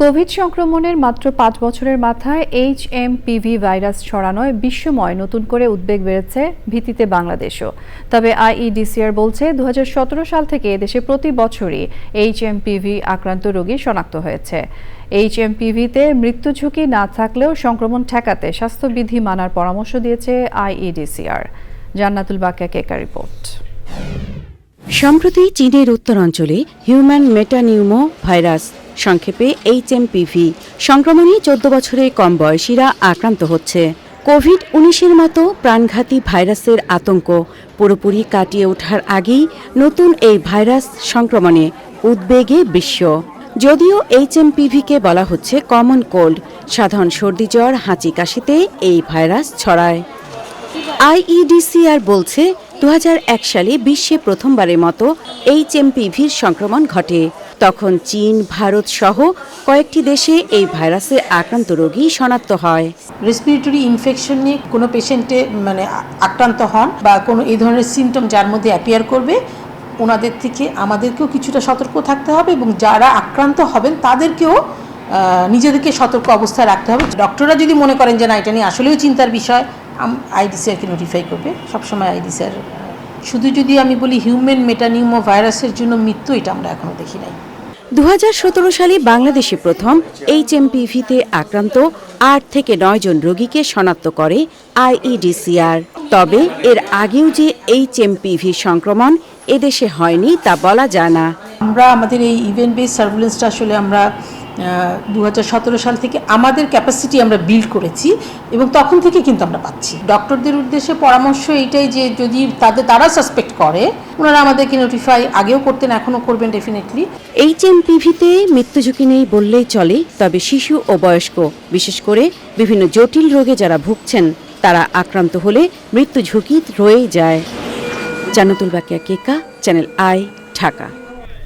Covid সংক্রমণের মাত্র পাঁচ বছরের মাথায় এইচ এম পিভি ভাইরাস ছড়ানোয় বিশ্বময় নতুন করে উদ্বেগ বেড়েছে ভিত্তিতে বাংলাদেশও। তবে আইইডিসিআর বলছে দু হাজার সতেরো সাল থেকে দেশে প্রতি বছরই এইচ এম পিভি আক্রান্ত রোগী শনাক্ত হয়েছে। এইচ এম পিভিতে মৃত্যু ঝুঁকি না থাকলেও সংক্রমণ ঠেকাতে স্বাস্থ্যবিধি মানার পরামর্শ দিয়েছে আইইডিসিআর জান্নাতুল বাক্যা কেকা রিপোর্ট। সম্প্রতি চীনের উত্তরাঞ্চলে হিউম্যান মেটানিউমো ভাইরাস সংক্ষেপে এইচ এইচএমপিভি। সংক্রমণে চোদ্দ বছরের কম বয়সীরা আক্রান্ত হচ্ছে। কোভিড উনিশের মতো প্রাণঘাতী ভাইরাসের আতঙ্ক পুরোপুরি কাটিয়ে ওঠার আগেই নতুন এই ভাইরাস সংক্রমণে উদ্বেগে বিশ্ব। যদিও এইচ এইচএমপিভিকে বলা হচ্ছে কমন কোল্ড, সাধারণ সর্দি জ্বর, হাঁচি কাশিতে এই ভাইরাস ছড়ায়। আইইডিসিআর বলছে দু হাজার এক সালে বিশ্বে প্রথমবারের মতো এইচ এইচএমপিভির সংক্রমণ ঘটে। তখন চীন, ভারত সহ কয়েকটি দেশে এই ভাইরাসে আক্রান্ত রোগী শনাক্ত হয়। রেসপিরেটরি ইনফেকশন নিয়ে কোনো পেশেন্টে মানে আক্রান্ত হন বা কোনো এই ধরনের সিমটম যার মধ্যে অ্যাপিয়ার করবে, ওনাদের থেকে আমাদেরকেও কিছুটা সতর্ক থাকতে হবে এবং যারা আক্রান্ত হবেন তাদেরকেও নিজেদেরকে সতর্ক অবস্থায় রাখতে হবে। ডক্টররা যদি মনে করেন যে না, এটা নিয়ে আসলেও চিন্তার বিষয় আইডিসিআরকে নোটিফাই করবে। সবসময় আইডিসিআর শুধু যদি আমি বলি হিউম্যান মেটানিউমো ভাইরাসের জন্য মৃত্যু এটা আমরা এখনও দেখি নাই। দু সালে বাংলাদেশে প্রথম এইচএমপিভিতে আক্রান্ত আট থেকে নয় জন রোগীকে শনাক্ত করে আইইডিসিআর তবে এর আগেও যে এইচএমপিভি সংক্রমণ এদেশে হয়নি তা বলা যায় না। আমরা আমাদের এই ইভেন্ট বেস সার্ভিলেন্সটা আসলে আমরা দু হাজার সতেরো সাল থেকে আমাদের ক্যাপাসিটি আমরা বিল্ড করেছি এবং তখন থেকে কিন্তু আমরা পাচ্ছি। ডক্টরদের উদ্দেশ্যে পরামর্শ এইটাই যে যদি তাদের, তারা সাসপেক্ট করে, ওনারা আমাদেরকে নোটিফাই আগেও করতেন, এখনও করবেন ডেফিনেটলি এইচএমপিভিতে মৃত্যু ঝুঁকি নেই বললেই চলে, তবে শিশু ও বয়স্ক, বিশেষ করে বিভিন্ন জটিল রোগে যারা ভুগছেন, তারা আক্রান্ত হলে মৃত্যু ঝুঁকি রয়েই যায়। Jannatul Bakia Keka Channel i, Dhaka.